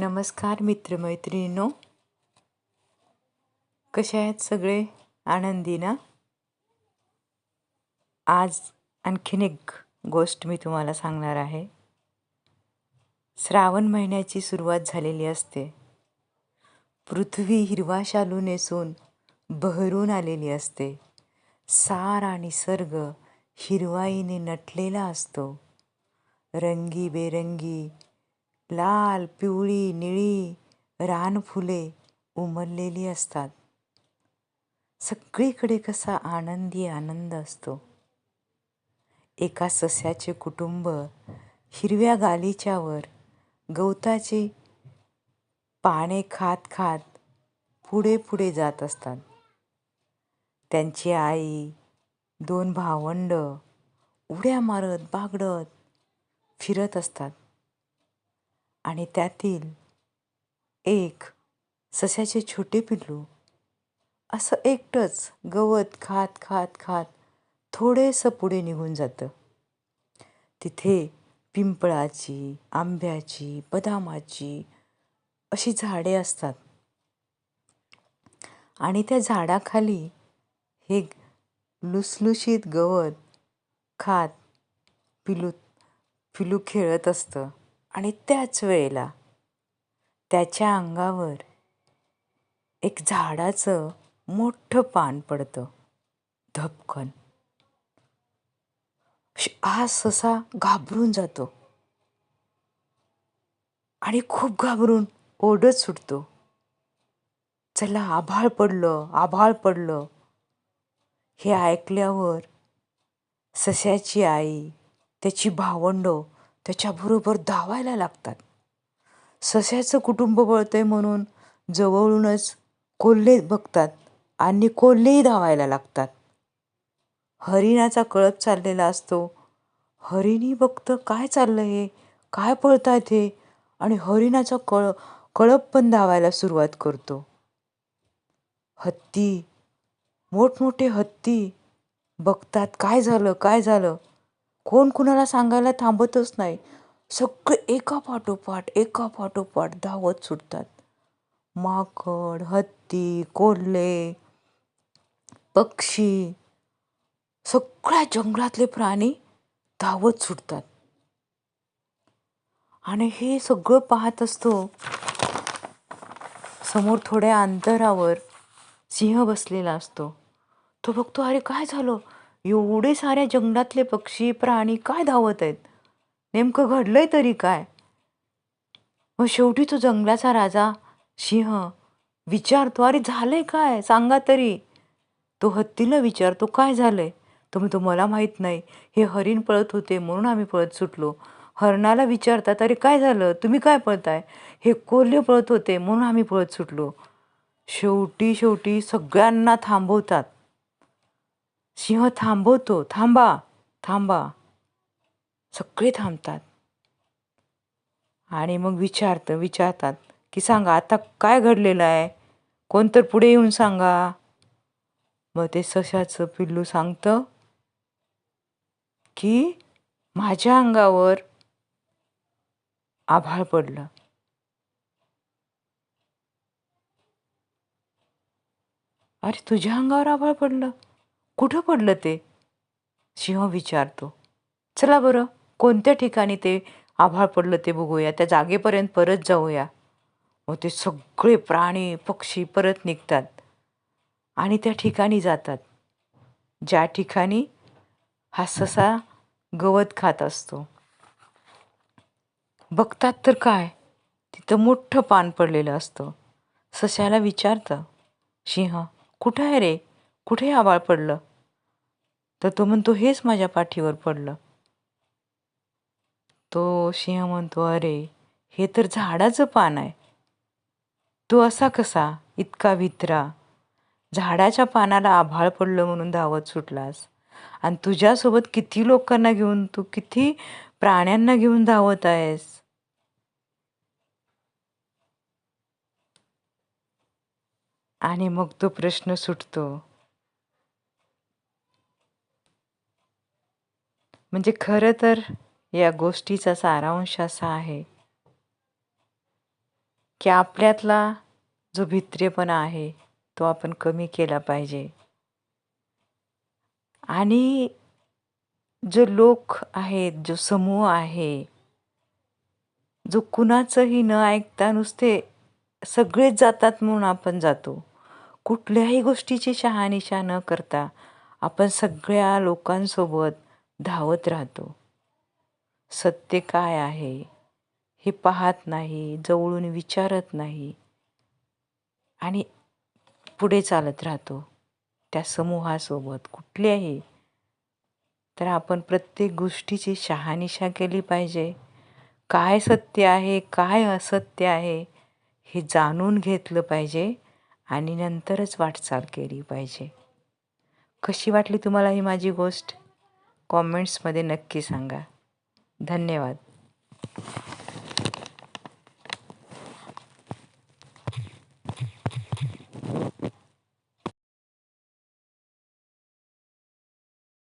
नमस्कार मित्रमैत्रिणींनो. कसे आहेत सगळे? आनंदी ना आज आणखीन एक गोष्ट मी तुम्हाला सांगणार आहे. श्रावण महिन्याची सुरुवात झालेली असते. पृथ्वी हिरवा शालू नेसून बहरून आलेली असते. सारा निसर्ग हिरवाईने नटलेला असतो. रंगीबेरंगी लाल पिवळी निळी रानफुले उमललेली असतात. सगळीकडे कसा आनंदी आनंद असतो. एका सस्याचे कुटुंब हिरव्या गालीच्यावर गवताची पाने खात खात पुढे पुढे जात असतात. त्यांची आई दोन भावंड उड्या मारत बागडत फिरत असतात. आणि त्यातील एक सस्याचे छोटे पिल्लू असं एकटंच गवत खात खात खात थोडेसं पुढे निघून जातं. तिथे पिंपळाची आंब्याची बदामाची अशी झाडे असतात. आणि त्या झाडाखाली हे लुसलुशीत गवत खात पिलू पिलू खेळत असतं. आणि त्याच वेळेला त्याच्या अंगावर एक झाडाचं मोठं पान पडतं. धपकन. हा ससा घाबरून जातो. आणि खूप घाबरून ओढत सुटतो. चला आभाळ पडलं आभाळ पडलं. हे ऐकल्यावर सस्याची आई त्याची भावंडं त्याच्याबरोबर धावायला लागतात. सस्याचं कुटुंब बळतंय म्हणून जवळूनच कोल्हे बघतात आणि कोल्हेही धावायला लागतात. हरिणाचा कळप चाललेला असतो. हरिणी बघतं काय चाललं हे? काय पळतात हे? आणि हरिणाचा कळ कळप पण धावायला सुरुवात करतो. हत्ती मोठमोठे हत्ती बघतात काय झालं काय झालं? कोण कुणाला सांगायला थांबतच नाही. सगळे एका पाठोपाठ एका पाठोपाठ धावत सुटतात. माकड हत्ती कोल्हे पक्षी सगळ्या जंगलातले प्राणी धावत सुटतात. आणि हे सगळं पाहत असतो समोर थोड्या अंतरावर सिंह बसलेला असतो. तो बघतो अरे काय झालं? एवढे साऱ्या जंगलातले पक्षी प्राणी काय धावत आहेत? नेमकं घडलंय तरी काय? मग शेवटी तो जंगलाचा राजा सिंह विचारतो अरे झालंय काय? सांगा तरी. तो हत्तीला विचारतो काय झालंय? तो तो मला माहीत नाही. हे हरिण पळत होते म्हणून आम्ही पळत सुटलो. हरणाला विचारतात अरे काय झालं? तुम्ही काय पळताय? हे कोल्हे पळत होते म्हणून आम्ही पळत सुटलो. शेवटी शेवटी सगळ्यांना थांबवतात. सिंह थांबवतो थांबा थांबा सगळे थांबतात आणि मग विचारतं विचारतात की सांगा आता काय घडलेलं आहे कोण तर पुढे येऊन सांगा मग ते सशाचं पिल्लू सांगतं की माझ्या अंगावर आभाळ पडलं अरे तुझ्या अंगावर आभाळ पडलं कुठं पडलं ते? सिंह विचारतो. चला बरं कोणत्या ठिकाणी ते आभाळ पडलं ते बघूया. त्या जागेपर्यंत परत जाऊया. मग ते सगळे प्राणी पक्षी परत निघतात. आणि त्या ठिकाणी जातात. ज्या ठिकाणी हा ससा गवत खात असतो. बघतात तर काय? तिथं मोठं पान पडलेलं असतं. सशाला विचारतं सिंह कुठं आहे रे? कुठे आबाळ पडलं? तर तो म्हणतो हेच माझ्या पाठीवर पडलं. तो सिंह म्हणतो अरे हे तर झाडाचं पान आहे. तो असा कसा? इतका वित्रा. झाडाच्या पानाला आभाळ पडलं म्हणून धावत सुटलास. आणि तुझ्यासोबत किती लोकांना घेऊन तू किती प्राण्यांना घेऊन धावत आहेस? आणि मग तो प्रश्न सुटतो. म्हणजे खरं तर या गोष्टीचा सारांश असा आहे की आपल्यातला जो भित्रेपणा आहे तो आपण कमी केला पाहिजे. आणि जो लोक आहेत जो समूह आहे जो कुणाचंही न ऐकता नुसते सगळेच जातात म्हणून आपण जातो. कुठल्याही गोष्टीची शहानिशा न करता आपण सगळ्या लोकांसोबत धावत राहतो. सत्य काय आहे हे पाहत नाही जवळून विचारत नाही आणि पुढे चालत राहतो. त्या समूहासोबत कुठल्याही तर आपण प्रत्येक गोष्टीची शहानिशा केली पाहिजे. काय सत्य आहे काय असत्य आहे हे जाणून घेतलं पाहिजे आणि नंतरच वाटचाल केली पाहिजे. कशी वाटली तुम्हाला ही माझी गोष्ट? कॉमेंट्समध्ये नक्की सांगा. धन्यवाद.